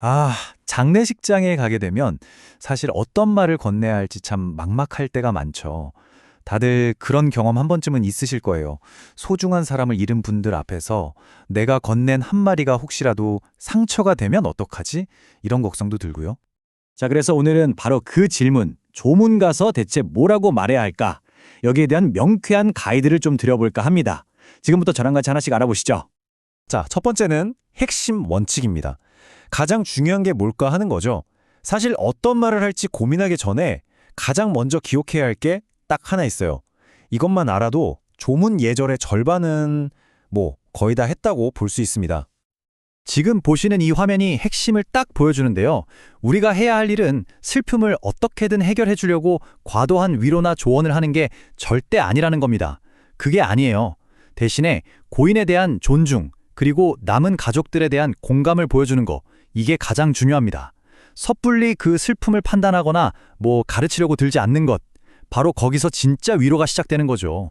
아, 장례식장에 가게 되면 사실 어떤 말을 건네야 할지 참 막막할 때가 많죠. 다들 그런 경험 한 번쯤은 있으실 거예요. 소중한 사람을 잃은 분들 앞에서 내가 건넨 한마디가 혹시라도 상처가 되면 어떡하지? 이런 걱정도 들고요. 자, 그래서 오늘은 바로 그 질문, 조문 가서 대체 뭐라고 말해야 할까? 여기에 대한 명쾌한 가이드를 좀 드려볼까 합니다. 지금부터 저랑 같이 하나씩 알아보시죠. 자, 첫 번째는 핵심 원칙입니다. 가장 중요한 게 뭘까 하는 거죠. 사실 어떤 말을 할지 고민하기 전에 가장 먼저 기억해야 할 게 딱 하나 있어요. 이것만 알아도 조문 예절의 절반은 뭐 거의 다 했다고 볼 수 있습니다. 지금 보시는 이 화면이 핵심을 딱 보여주는데요. 우리가 해야 할 일은 슬픔을 어떻게든 해결해 주려고 과도한 위로나 조언을 하는 게 절대 아니라는 겁니다. 그게 아니에요. 대신에 고인에 대한 존중, 그리고 남은 가족들에 대한 공감을 보여주는 거, 이게 가장 중요합니다. 섣불리 그 슬픔을 판단하거나 뭐 가르치려고 들지 않는 것, 바로 거기서 진짜 위로가 시작되는 거죠.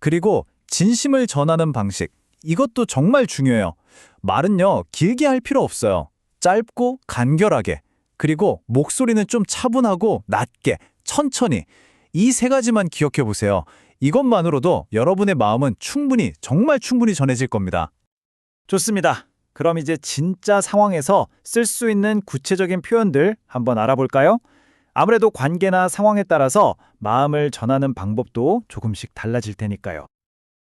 그리고 진심을 전하는 방식. 이것도 정말 중요해요. 말은요, 길게 할 필요 없어요. 짧고 간결하게. 그리고 목소리는 좀 차분하고 낮게, 천천히. 이 세 가지만 기억해 보세요. 이것만으로도 여러분의 마음은 충분히, 정말 충분히 전해질 겁니다. 좋습니다. 그럼 이제 진짜 상황에서 쓸 수 있는 구체적인 표현들 한번 알아볼까요? 아무래도 관계나 상황에 따라서 마음을 전하는 방법도 조금씩 달라질 테니까요.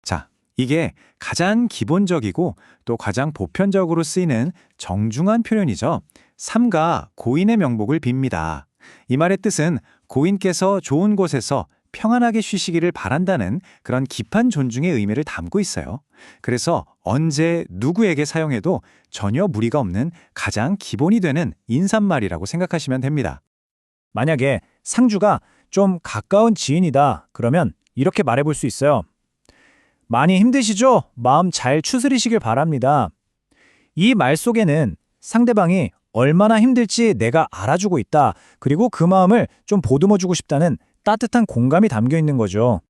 자, 이게 가장 기본적이고 또 가장 보편적으로 쓰이는 정중한 표현이죠. 삼가 고인의 명복을 빕니다. 이 말의 뜻은 고인께서 좋은 곳에서 평안하게 쉬시기를 바란다는 그런 깊은 존중의 의미를 담고 있어요. 그래서 언제 누구에게 사용해도 전혀 무리가 없는 가장 기본이 되는 인사말이라고 생각하시면 됩니다. 만약에 상주가 좀 가까운 지인이다 그러면 이렇게 말해볼 수 있어요. 많이 힘드시죠? 마음 잘 추스리시길 바랍니다. 이 말 속에는 상대방이 얼마나 힘들지 내가 알아주고 있다. 그리고 그 마음을 좀 보듬어주고 싶다는 따뜻한 공감이 담겨 있는 거죠.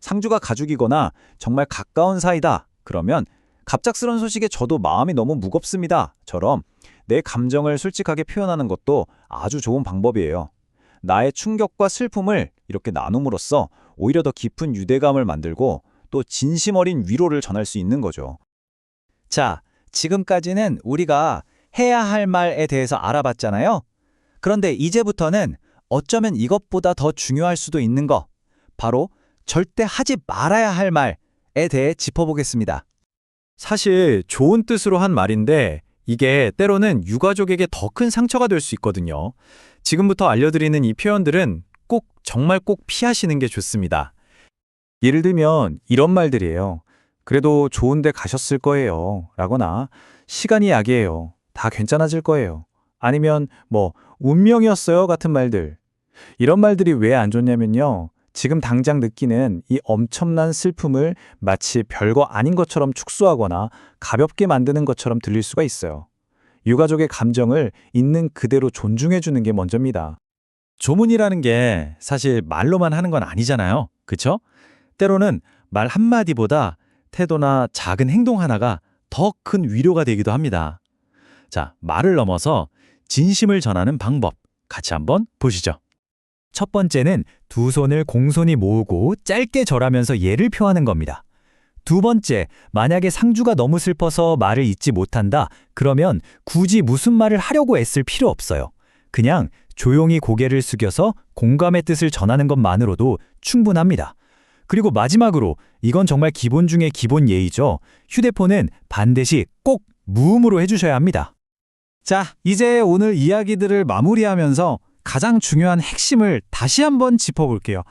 상주가 가족이거나 정말 가까운 사이다. 그러면 갑작스런 소식에 저도 마음이 너무 무겁습니다. 처럼 내 감정을 솔직하게 표현하는 것도 아주 좋은 방법이에요. 나의 충격과 슬픔을 이렇게 나눔으로써 오히려 더 깊은 유대감을 만들고 또 진심 어린 위로를 전할 수 있는 거죠. 자, 지금까지는 우리가 해야 할 말에 대해서 알아봤잖아요. 그런데 이제부터는 어쩌면 이것보다 더 중요할 수도 있는 거, 바로 절대 하지 말아야 할 말에 대해 짚어보겠습니다. 사실 좋은 뜻으로 한 말인데 이게 때로는 유가족에게 더 큰 상처가 될 수 있거든요. 지금부터 알려드리는 이 표현들은 꼭 정말 꼭 피하시는 게 좋습니다. 예를 들면 이런 말들이에요. 그래도 좋은데 가셨을 거예요. 라거나 시간이 약이에요. 다 괜찮아질 거예요. 아니면 뭐 운명이었어요 같은 말들. 이런 말들이 왜 안 좋냐면요. 지금 당장 느끼는 이 엄청난 슬픔을 마치 별거 아닌 것처럼 축소하거나 가볍게 만드는 것처럼 들릴 수가 있어요. 유가족의 감정을 있는 그대로 존중해 주는 게 먼저입니다. 조문이라는 게 사실 말로만 하는 건 아니잖아요. 그쵸? 때로는 말 한마디보다 태도나 작은 행동 하나가 더 큰 위로가 되기도 합니다. 자, 말을 넘어서 진심을 전하는 방법 같이 한번 보시죠. 첫 번째는 두 손을 공손히 모으고 짧게 절하면서 예를 표하는 겁니다. 두 번째, 만약에 상주가 너무 슬퍼서 말을 잇지 못한다, 그러면 굳이 무슨 말을 하려고 애쓸 필요 없어요. 그냥 조용히 고개를 숙여서 공감의 뜻을 전하는 것만으로도 충분합니다. 그리고 마지막으로, 이건 정말 기본 중의 기본 예의죠. 휴대폰은 반드시 꼭 무음으로 해주셔야 합니다. 자, 이제 오늘 이야기들을 마무리하면서 가장 중요한 핵심을 다시 한번 짚어볼게요.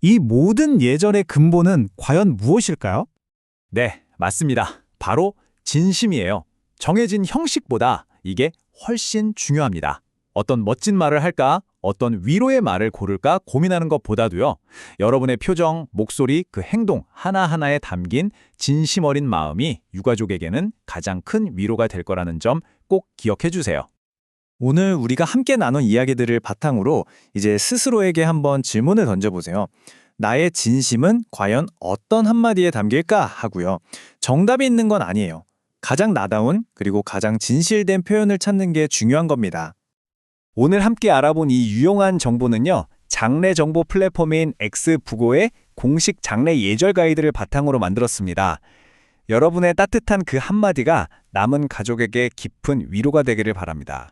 이 모든 예절의 근본은 과연 무엇일까요? 네, 맞습니다. 바로 진심이에요. 정해진 형식보다 이게 훨씬 중요합니다. 어떤 멋진 말을 할까, 어떤 위로의 말을 고를까 고민하는 것보다도요. 여러분의 표정, 목소리, 그 행동 하나하나에 담긴 진심 어린 마음이 유가족에게는 가장 큰 위로가 될 거라는 점 꼭 기억해 주세요. 오늘 우리가 함께 나눈 이야기들을 바탕으로 이제 스스로에게 한번 질문을 던져보세요. 나의 진심은 과연 어떤 한마디에 담길까 하고요. 정답이 있는 건 아니에요. 가장 나다운 그리고 가장 진실된 표현을 찾는 게 중요한 겁니다. 오늘 함께 알아본 이 유용한 정보는요. 장례 정보 플랫폼인 X부고의 공식 장례 예절 가이드를 바탕으로 만들었습니다. 여러분의 따뜻한 그 한마디가 남은 가족에게 깊은 위로가 되기를 바랍니다.